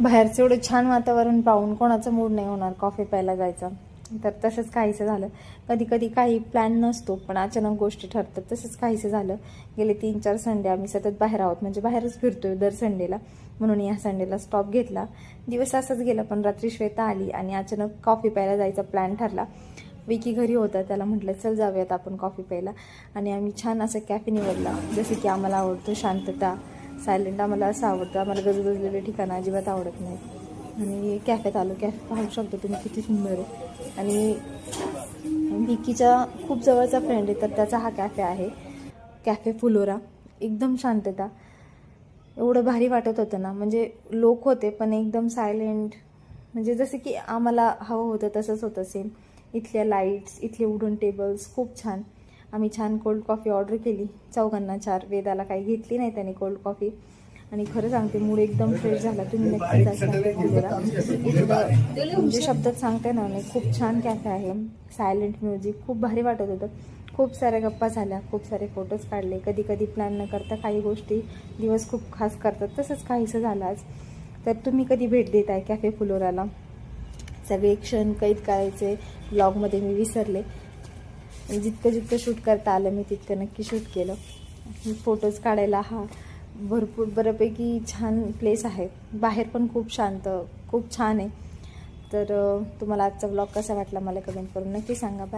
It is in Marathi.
बाहेरचं एवढं छान वातावरण पाहून कोणाचा मूड नाही होणार कॉफी प्यायला जायचा. तर तसंच काहीसं झालं. कधी कधी काही प्लॅन नसतो पण अचानक गोष्टी ठरतात तसंच काहीसं झालं. गेले तीन चार संडे आम्ही सतत बाहेर आहोत. म्हणजे बाहेरच फिरतोय दर संडेला. म्हणून या संडेला स्टॉप घेतला. दिवस असाच गेला पण रात्री श्वेता आली आणि अचानक कॉफी प्यायला जायचा प्लॅन ठरला. विकी घरी होता. त्याला म्हटलं चल जाऊयात आपण कॉफी प्यायला. आणि आम्ही छान असं कॅफे निवडला. जसं की आम्हाला आवडतो शांतता सायलेंट आम्हाला असं आवडतं. आम्हाला गजबजलेले ठिकाणं अजिबात आवडत नाही आणि कॅफेत आलो. कॅफे पाहू शकतो तुम्ही किती सुंदर आहे. आणि विकीच्या खूप जवळचा फ्रेंड आहे तर त्याचा हा कॅफे आहे. कॅफे फुलोरा एकदम शांतता एवढं भारी वाटत होतं ना. म्हणजे लोक होते पण एकदम सायलेंट म्हणजे जसं की आम्हाला हवं होतं तसंच होतं सेम इथल्या लाईट्स इथले वुडन टेबल्स खूप छान. आम्ही छान कोल्ड कॉफी ऑर्डर केली. चौघांना चार वेदाला काही घेतली नाही त्याने कोल्ड कॉफी आणि खरं सांगते मूड एकदम फ्रेश झाला. तुम्ही नक्की म्हणजे शब्दात सांगते ना नाही खूप छान कॅफे आहे. सायलेंट म्युझिक खूप भारी वाटत होतं. खूप साऱ्या गप्पा झाल्या खूप सारे फोटोज काढले. कधी कधी प्लॅन न करता काही गोष्टी दिवस खूप खास करतात. तसंच काहीसं झालं आज. तर तुम्ही कधी भेट देत आहे कॅफे फुलोराला सगळे क्षण कैद करायचे. ब्लॉगमध्ये मी विसरले. म्हणजे जितकं जितकं शूट करता आलं मी तितकं नक्की शूट केलं. फोटोज काढायला हा भरपूर बऱ्यापैकी छान प्लेस आहे. बाहेर पण खूप शांत खूप छान आहे. तर तुम्हाला आजचा ब्लॉग कसा वाटला मला कमेंट करून नक्की सांगा. बाय